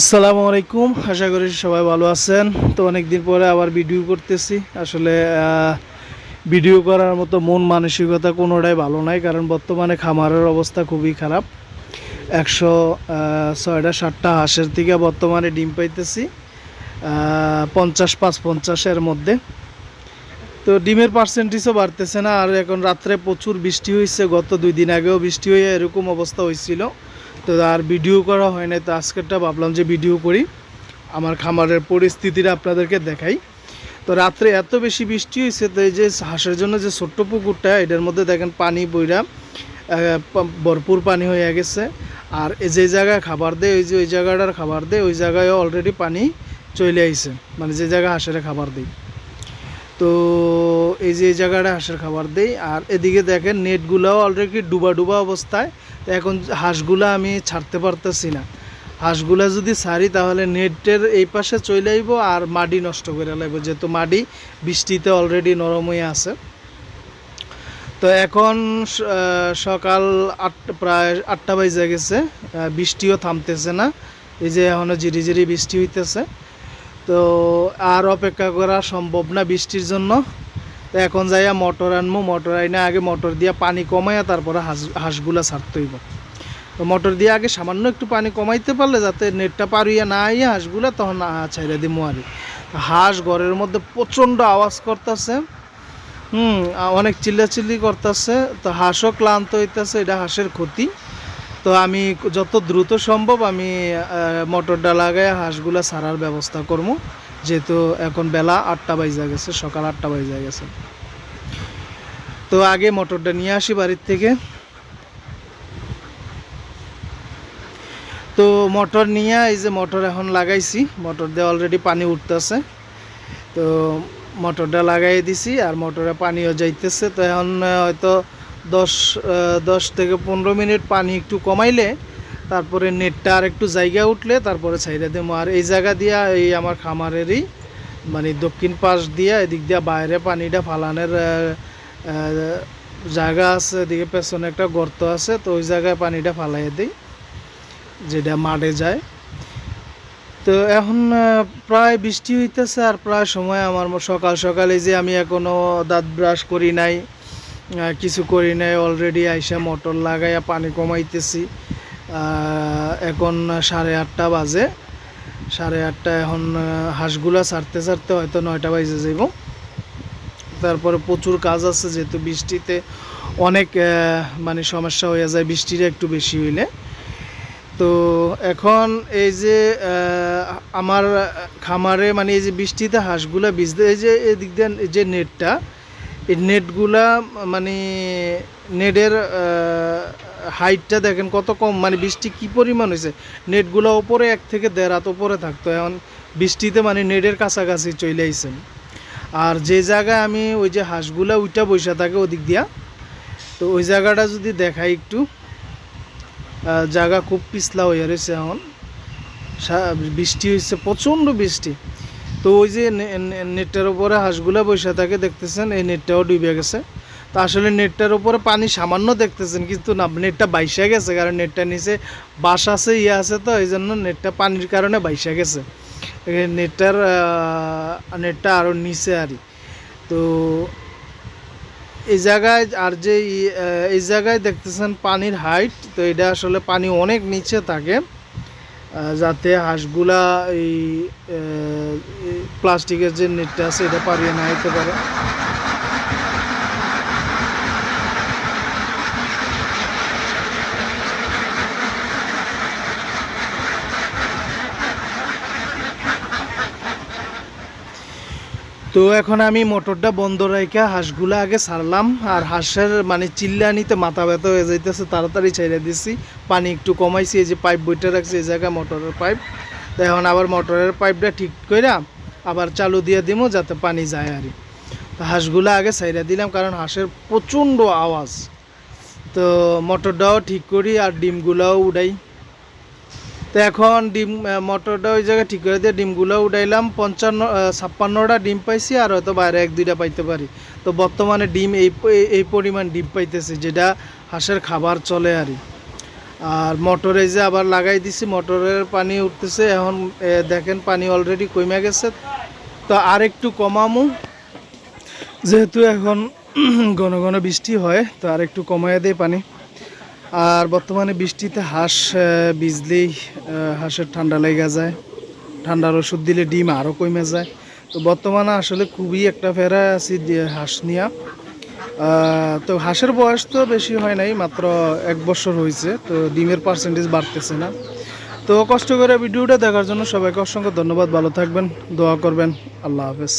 আসসালামু আলাইকুম। আশা করি সবাই ভালো আছেন। তো অনেক দিন পরে আবার ভিডিও করতেছি। আসলে ভিডিও করার মতো মন মানসিকতা কোনোটাই ভালো নাই, কারণ বর্তমানে খামারের অবস্থা খুবই খারাপ। একশো ছয়টা, সাতটা হাঁসের থেকে বর্তমানে ডিম পাইতেছি পঞ্চাশ, পাঁচ পঞ্চাশের মধ্যে। তো ডিমের পার্সেন্টেজও বাড়তেছে না, আর এখন রাত্রে প্রচুর বৃষ্টি হয়েছে গত দুই দিন আগেও বৃষ্টি হয়ে এরকম অবস্থা হয়েছিল তো আর ভিডিও করা হয় না তো আজকেরটা ভাবলাম যে ভিডিও করি। আমার খামারের পরিস্থিতিটা আপনাদেরকে দেখাই। তো রাত্রে এত বেশি বৃষ্টি হয়েছে, তো এই যে হাঁসের জন্য যে ছোট্ট পুকুরটা, এটার মধ্যে দেখেন পানি বইরা ভরপুর পানি হয়ে গেছে। আর এই যে জায়গায় খাবার দেয়, ওই যে ওই জায়গাটার খাবার দেয়, ওই জায়গায় অলরেডি পানি চলে আইছে। মানে যে জায়গায় হাঁসের খাবার দেয়। তো এই যে এই জায়গাটা হাঁসের খাবার দেই, আর এদিকে দেখেন নেটগুলোও অলরেডি ডুবা ডুবা অবস্থায়, তো এখন হাঁসগুলো আমি ছাড়তে পারতেছি না। হাঁসগুলা যদি ছাড়ি তাহলে নেটের এই পাশে চলে আইব আর মাটি নষ্ট করে লাগবে যেহেতু মাটি বৃষ্টিতে অলরেডি নরম হয়ে আছে। তো এখন সকাল আটটা প্রায় আটটা বাজে গেছে বৃষ্টিও থামতেছে না। এই যে এখনও ঝিরি ঝিরি বৃষ্টি হইতেছে। তো আর অপেক্ষা করা সম্ভব না বৃষ্টির জন্য। তো এখন যাইয়া মোটর আনব মোটর আইনা আগে মোটর দিয়ে পানি কমাইয়া তারপরে হাঁস, হাঁসগুলা ছাড়তে হইব। তো মোটর দিয়ে আগে সামান্য একটু পানি কমাইতে পারলে যাতে নেটটা পার হইয়া না আইয়া হাঁসগুলা তখন ছাইড়া দিমু আর হাঁস ঘরের মধ্যে প্রচণ্ড আওয়াজ করতেছে। হুম অনেক চিল্লাচিল্লি করতেছে। তো হাঁসও ক্লান্ত হইতেছে, এটা হাঁসের ক্ষতি। তো আমি যত দ্রুত সম্ভব আমি মোটরটা লাগাই হাঁসগুলা ছাড়ার ব্যবস্থা করব যেহেতু এখন বেলা আটটা বাজে গেছে, সকাল আটটা বাজে গেছে। তো আগে মোটরটা নিয়ে আসি বাড়ির থেকে। তো মোটর নিয়ে, এই যে মোটর এখন লাগাইছি, মোটর দিয়ে অলরেডি পানি উঠতেছে। তো মোটরটা লাগাই দিছি আর মোটরে পানিও যাইতেছে। তো এখন হয়তো দশ দশ থেকে পনেরো মিনিট পানি একটু কমাইলে, তারপরে নেটটা আর একটু জায়গা উঠলে, তারপরে ছাইড়া দেবো। আর এই জায়গা দিয়া, এই আমার খামারেরই মানে দক্ষিণ পাশ দিয়া, এদিক দিয়া বাইরে পানিটা ফালানোর জায়গা আছে, এদিকে পেছনে একটা গর্ত আছে, তো ওই জায়গায় পানিটা ফালাই দিই, যেটা মাঠে যায়। তো এখন প্রায় বৃষ্টি হইতেছে, আর প্রায় সময় আমার সকাল সকালে যে আমি এখনও দাঁত ব্রাশ করি নাই কিছু করি নাই অলরেডি আইসা মোটর লাগাইয়া পানি কমাইতেছি। এখন সাড়ে আটটা বাজে। সাড়ে আটটা এখন হাঁসগুলা ছাড়তে ছাড়তে হয়তো নয়টা বাজে যাব তারপরে প্রচুর কাজ আছে, যেহেতু বৃষ্টিতে অনেক মানে সমস্যা হয়ে যায় বৃষ্টিটা একটু বেশি হইলে। তো এখন এই যে আমার খামারে মানে এই যে বৃষ্টিতে হাঁসগুলা ভিজতে, এই যে এদিক দিয়ে যে নেটটা এই নেটগুলা মানে নেটের হাইটটা দেখেন কত কম মানে বৃষ্টি কি পরিমাণ হয়েছে? নেটগুলো ওপরে এক থেকে দেড় হাত ওপরে থাকতো, এখন বৃষ্টিতে মানে নেটের কাছাকাছি চলে আইছেন। আর যে জায়গায় আমি ওই যে হাঁসগুলা উইটা বসে থাকে ওদিক দিয়া, তো ওই জায়গাটা যদি দেখাই একটু জায়গা খুব পিছলা হয়ে রয়েছে এখন। বৃষ্টি হয়েছে প্রচণ্ড বৃষ্টি। তো ওই যে নেটটার উপরে হাঁসগুলা বসে থাকে, দেখতেছেন? এই নেটটাও ডুবে গেছে। তো আসলে নেটটার উপরে পানি সামান্য দেখতেছেন, কিন্তু না, নেটটা বাইসা গেছে, কারণ নেটটা নিচে বাস আছে ইয়ে আছে তো, এই জন্য নেটটা পানির কারণে বাইসা গেছে। নেটটার নেটটা আরও নিচে আরই তো এই জায়গায়, আর যে এই জায়গায় দেখতেছেন পানির হাইট তো এটা আসলে পানি অনেক নিচে থাকে। যাতে হাঁসগুলা এই প্লাস্টিকের যে নেটটা আছে এটা পারিয়ে না পারে। তো এখন আমি মোটরটা বন্ধ রাইখা, হাঁসগুলা আগে ছাড়লাম, আর হাঁসের মানে চিল্লানিতে মাথা ব্যথা হয়ে যাইতেছে, তাড়াতাড়ি ছেড়ে দিছি। পানি একটু কমাইছি, এই যে পাইপ বইটা রাখছি, এই জায়গায় মোটরের পাইপ। তো এখন আবার মোটরের পাইপটা ঠিক কইরা আবার চালু দিয়ে দিমো, যাতে পানি যায় আর তো হাঁসগুলা আগে ছাইড়া দিলাম, কারণ হাঁসের প্রচণ্ড আওয়াজ। তো মোটরটাও ঠিক করি, আর ডিমগুলাও উড়াই। তো এখন ডিম মটরটা ওই জায়গায় ঠিক করে দিয়ে ডিমগুলো উঠাইলাম। পঞ্চান্ন ছাপ্পান্নটা ডিম পাইছি আর হয়তো বাইরে এক, দুইটা পাইতে পারি। তো বর্তমানে ডিম এই, এই- পরিমাণ ডিম পাইতেছি যেটা হাঁসের খাবার চলে আর আর মোটরে যে আবার লাগাই দিছি, মোটরের পানি উঠতেছে। এখন দেখেন পানি অলরেডি কমে গেছে। তো আর একটু কমামু। যেহেতু এখন ঘন ঘন বৃষ্টি হয়, তো আর একটু কমায় দেয় পানি। আর বর্তমানে বৃষ্টিতে হাঁস ভিজলেই হাঁসের ঠান্ডা লেগে যায়। ঠান্ডার ওষুধ দিলে ডিম আরও কমে যায়। তো বর্তমানে আসলে খুবই একটা ফেরা আছি হাঁস নিয়া। তো হাঁসের বয়স তো বেশি হয় নাই, মাত্র এক বছর হয়েছে, তো ডিমের পার্সেন্টেজ বাড়তেছে না। তো কষ্ট করে ভিডিওটা দেখার জন্য সবাইকে অসংখ্য ধন্যবাদ, ভালো থাকবেন, দোয়া করবেন, আল্লাহ হাফেজ।